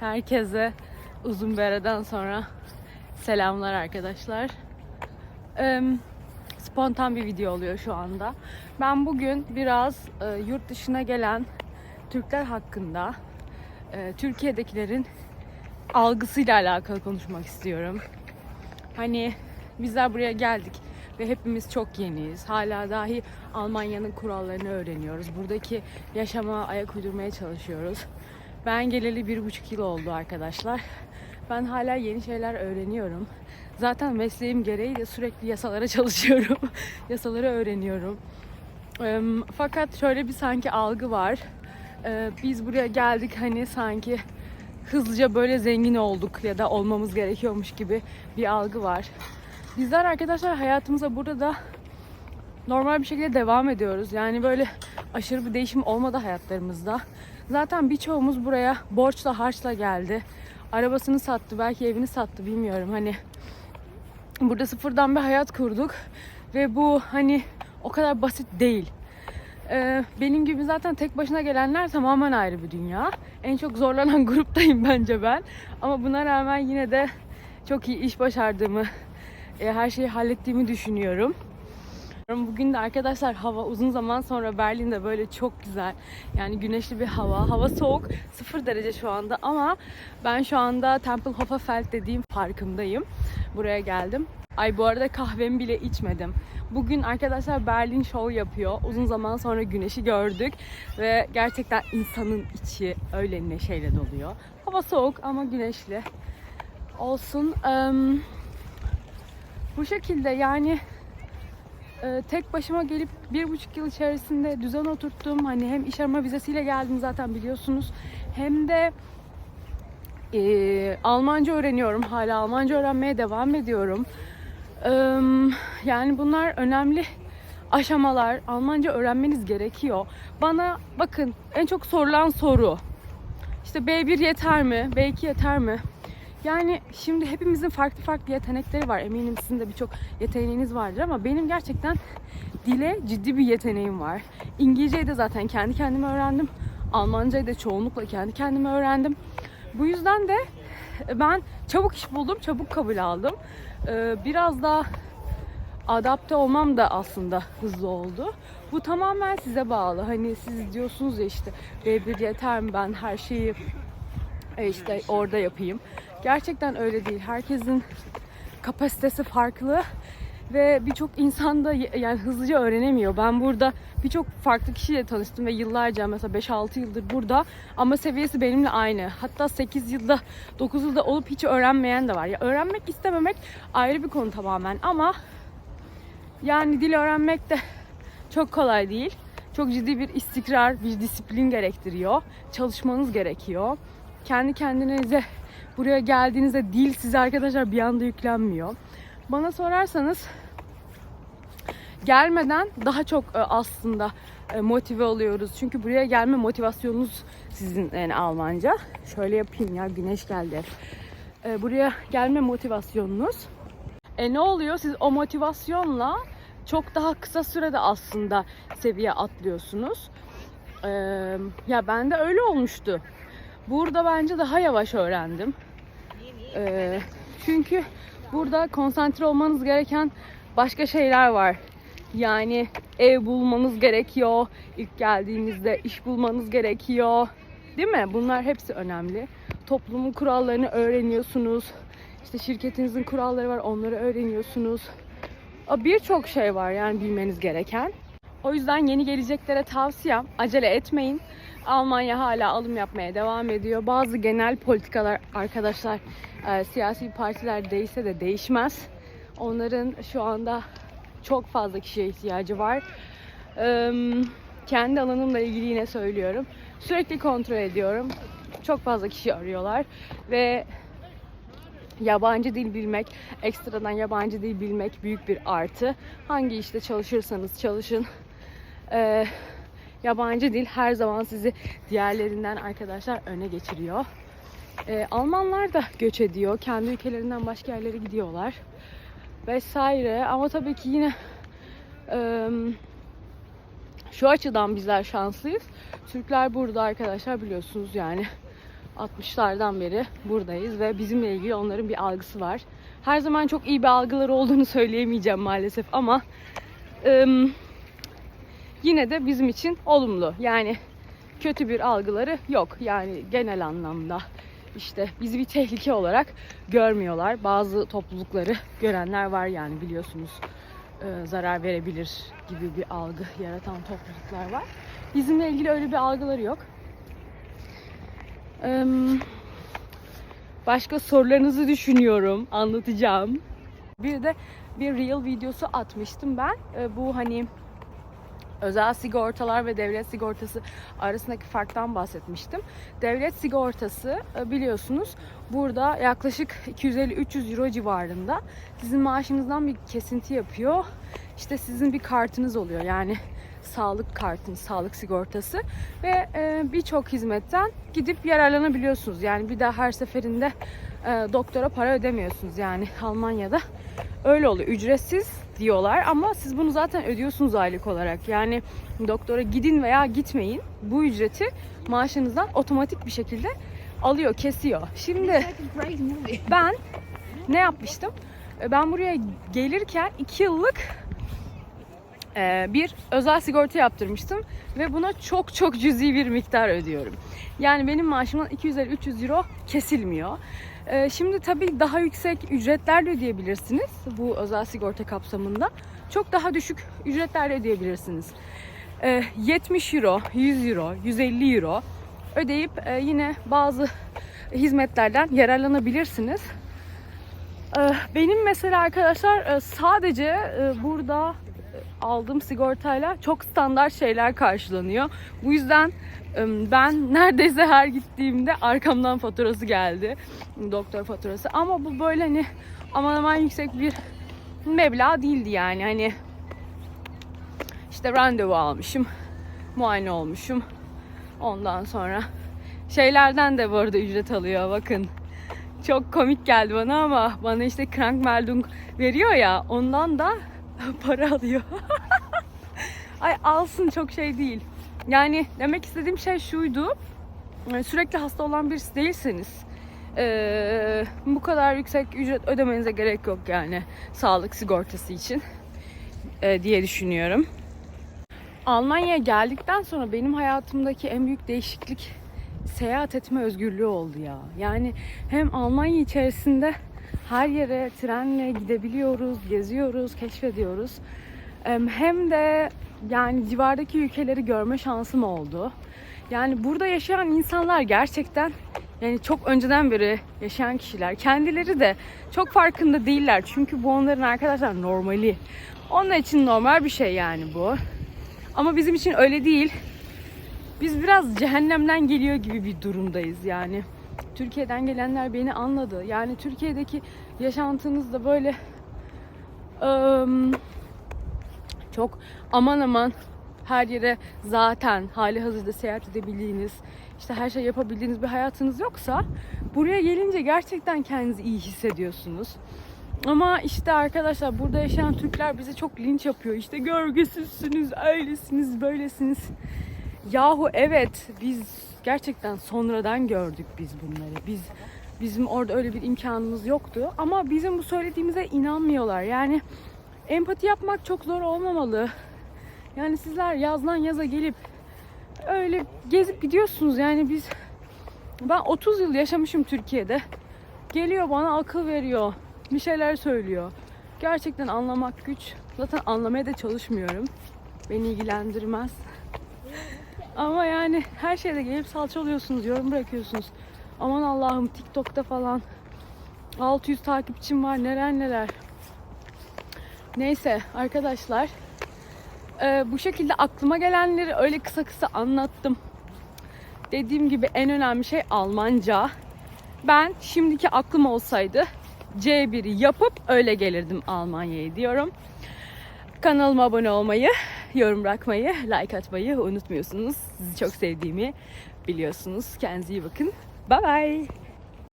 Herkese uzun bir aradan sonra selamlar arkadaşlar. Spontan bir video oluyor şu anda. Ben bugün biraz e, yurt dışına gelen Türkler hakkında e, Türkiye'dekilerin algısıyla alakalı konuşmak istiyorum. Hani bizler buraya geldik ve hepimiz çok yeniyiz. Hala dahi Almanya'nın kurallarını öğreniyoruz. Buradaki yaşama ayak uydurmaya çalışıyoruz. Ben geleli bir buçuk yıl oldu arkadaşlar. Ben hala yeni şeyler öğreniyorum. Zaten mesleğim gereği de sürekli yasalara çalışıyorum. yasaları öğreniyorum. Fakat şöyle bir sanki algı var. Eee, Biz buraya geldik hani sanki hızlıca böyle zengin olduk ya da olmamız gerekiyormuş gibi bir algı var. Bizler arkadaşlar hayatımıza burada da normal bir şekilde devam ediyoruz. Yani böyle aşırı bir değişim olmadı hayatlarımızda. Zaten birçoğumuz buraya borçla harçla geldi. Arabasını sattı, belki evini sattı bilmiyorum. Hani burada sıfırdan bir hayat kurduk ve bu hani o kadar basit değil. Ee, benim gibi zaten tek başına gelenler tamamen ayrı bir dünya. En çok zorlanan gruptayım bence ben. Ama buna rağmen yine de çok iyi iş başardığımı, e, her şeyi hallettiğimi düşünüyorum. Bugün de arkadaşlar hava uzun zaman sonra Berlin'de böyle çok güzel. Yani güneşli bir hava. Hava soğuk. 0 derece şu anda ama ben şu anda Tempelhoferfeld dediğim parkımdayım. Buraya geldim. Ay bu arada kahvemi bile içmedim. Bugün arkadaşlar Berlin Show yapıyor. Uzun zaman sonra güneşi gördük ve gerçekten insanın içi öyle neşeyle doluyor. Hava soğuk ama güneşli. Olsun. Em, bu şekilde yani e, tek başıma gelip bir buçuk yıl içerisinde düzen oturttum. Hani hem iş arama vizesiyle geldim zaten biliyorsunuz. Hem de e, Almanca öğreniyorum. Hala Almanca öğrenmeye devam ediyorum. Eee, yani bunlar önemli aşamalar. Almanca öğrenmeniz gerekiyor. Bana bakın en çok sorulan soru. İşte B1 yeter mi? B2 yeter mi? Yani şimdi hepimizin farklı farklı yetenekleri var. Eminim sizin de birçok yeteneğiniz vardır ama benim gerçekten dile ciddi bir yeteneğim var. İngilizceyi de zaten kendi kendime öğrendim. Almancayı da çoğunlukla kendi kendime öğrendim. Bu yüzden de ben çabuk iş buldum, çabuk kabul aldım. Ee, Biraz daha adapte olmam da aslında hızlı oldu. Bu tamamen size bağlı. Hani siz diyorsunuz ya işte B1 yeter mi ben her şeyi e, işte orada yapayım. Gerçekten öyle değil. Herkesin kapasitesi farklı ve birçok insan da yani hızlıca öğrenemiyor. Ben burada birçok farklı kişiyle tanıştım ve yıllarca mesela 5-6 yıldır burada ama seviyesi benimle aynı. Hatta 8 yılda 9 yılda olup hiç öğrenmeyen de var. Ya öğrenmek istememek ayrı bir konu tamamen ama yani dil öğrenmek de çok kolay değil. Çok ciddi bir istikrar, bir disiplin gerektiriyor. Çalışmanız gerekiyor. Kendi kendinize buraya geldiğinizde dil size arkadaşlar bir anda yüklenmiyor. Bana sorarsanız gelmeden daha çok e, aslında e, motive oluyoruz. Çünkü buraya gelme motivasyonunuz sizin yani Almanca. Şöyle yapayım ya güneş geldi. E, Buraya gelme motivasyonunuz. E ne oluyor? Siz o motivasyonla çok daha kısa sürede aslında seviye atlıyorsunuz. Ee, ya ben de öyle olmuştu. Burada bence daha yavaş öğrendim. Ee, çünkü burada konsantre olmanız gereken başka şeyler var. Yani ev bulmanız gerekiyor. İlk geldiğinizde iş bulmanız gerekiyor. Değil mi? Bunlar hepsi önemli. Toplumun kurallarını öğreniyorsunuz. İşte şirketinizin kuralları var, onları öğreniyorsunuz. Birçok şey var yani bilmeniz gereken. O yüzden yeni geleceklere tavsiyem acele etmeyin. Almanya hala alım yapmaya devam ediyor. Bazı genel politikalar arkadaşlar e, siyasi partiler değişse de değişmez. Onların şu anda çok fazla kişiye ihtiyacı var. Eee, kendi alanımla ilgili yine söylüyorum. Sürekli kontrol ediyorum. Çok fazla kişi arıyorlar ve yabancı dil bilmek, ekstradan yabancı dil bilmek büyük bir artı. Hangi işte çalışırsanız çalışın. Ee, yabancı dil her zaman sizi diğerlerinden arkadaşlar öne geçiriyor. Ee, Almanlar da göç ediyor. Kendi ülkelerinden başka yerlere gidiyorlar. Vesaire. Ama tabii ki yine e, şu açıdan bizler şanslıyız. Türkler burada arkadaşlar biliyorsunuz yani 60'lardan beri buradayız ve bizimle ilgili onların bir algısı var. Her zaman çok iyi bir algıları olduğunu söyleyemeyeceğim maalesef ama ım, yine de bizim için olumlu. Yani kötü bir algıları yok. Yani genel anlamda işte bizi bir tehlike olarak görmüyorlar. Bazı toplulukları görenler var yani biliyorsunuz e, zarar verebilir gibi bir algı yaratan topluluklar var. Bizimle ilgili öyle bir algıları yok. Başka sorularınızı düşünüyorum, anlatacağım. Bir de bir reel videosu atmıştım ben. E, Bu hani özel sigortalar ve devlet sigortası arasındaki farktan bahsetmiştim. Devlet sigortası e, biliyorsunuz burada yaklaşık 250-300 euro civarında sizin maaşınızdan bir kesinti yapıyor. İşte sizin bir kartınız oluyor yani sağlık kartınız, sağlık sigortası ve e, birçok hizmetten gidip yararlanabiliyorsunuz. Yani bir daha her seferinde e, doktora para ödemiyorsunuz. Yani Almanya'da öyle oluyor. Ücretsiz diyorlar ama siz bunu zaten ödüyorsunuz aylık olarak. Yani doktora gidin veya gitmeyin bu ücreti maaşınızdan otomatik bir şekilde alıyor, kesiyor. Şimdi ben ne yapmıştım? Ben buraya gelirken 2 yıllık e, bir özel sigorta yaptırmıştım ve buna çok çok cüzi bir miktar ödüyorum. Yani benim maaşımdan 250-300 euro kesilmiyor. E, Şimdi tabii daha yüksek ücretler de ödeyebilirsiniz bu özel sigorta kapsamında. Çok daha düşük ücretler de ödeyebilirsiniz. E, 70 euro, 100 euro, 150 euro ödeyip e, yine bazı hizmetlerden yararlanabilirsiniz. Ee, Benim mesela arkadaşlar e, sadece e, burada aldığım sigortayla çok standart şeyler karşılanıyor. Bu yüzden ben neredeyse her gittiğimde arkamdan faturası geldi. Doktor faturası. Ama bu böyle hani aman aman yüksek bir meblağ değildi yani. Hani işte randevu almışım. Muayene olmuşum. Ondan sonra şeylerden de bu arada ücret alıyor bakın çok komik geldi bana ama bana işte Krankmeldung veriyor ya ondan da para alıyor. Ay alsın çok şey değil. Yani demek istediğim şey şuydu. e, Sürekli hasta olan birisi değilseniz eee, bu kadar yüksek ücret ödemenize gerek yok yani sağlık sigortası için e, diye düşünüyorum. Almanya'ya geldikten sonra benim hayatımdaki en büyük değişiklik seyahat etme özgürlüğü oldu ya. Yani hem Almanya içerisinde her yere trenle gidebiliyoruz, geziyoruz, keşfediyoruz. Em, Hem de yani civardaki ülkeleri görme şansım oldu. Yani burada yaşayan insanlar gerçekten yani çok önceden beri yaşayan kişiler. Kendileri de çok farkında değiller. Çünkü bu onların arkadaşlar normali. Onlar için normal bir şey yani bu. Ama bizim için öyle değil. Biz biraz cehennemden geliyor gibi bir durumdayız yani. Türkiye'den gelenler beni anladı. Yani Türkiye'deki yaşantınızda böyle ım, çok aman aman her yere zaten hali hazırda seyahat edebildiğiniz, işte her şey yapabildiğiniz bir hayatınız yoksa buraya gelince gerçekten kendinizi iyi hissediyorsunuz. Ama işte arkadaşlar burada yaşayan Türkler bize çok linç yapıyor. İşte görgüsüzsünüz, öylesiniz, böylesiniz. Yahu evet biz gerçekten sonradan gördük biz bunları. Biz bizim orada öyle bir imkanımız yoktu ama bizim bu söylediğimize inanmıyorlar. Yani empati yapmak çok zor olmamalı. Yani sizler yazdan yaza gelip öyle gezip gidiyorsunuz. Yani biz ben 30 yıl yaşamışım Türkiye'de. Geliyor bana akıl veriyor. Bir şeyler söylüyor. Gerçekten anlamak güç. Zaten anlamaya da çalışmıyorum. Beni ilgilendirmez. Ama yani her şeyde gelip salça oluyorsunuz, yorum bırakıyorsunuz. Aman Allah'ım TikTok'ta falan 600 takipçim var neler neler. Neyse arkadaşlar e, bu şekilde aklıma gelenleri öyle kısa kısa anlattım. Dediğim gibi en önemli şey Almanca. Ben şimdiki aklım olsaydı C1'i yapıp öyle gelirdim Almanya'ya diyorum. Kanalıma abone olmayı, yorum bırakmayı, like atmayı unutmuyorsunuz. Sizi çok sevdiğimi biliyorsunuz. Kendinize iyi bakın. Bye bye.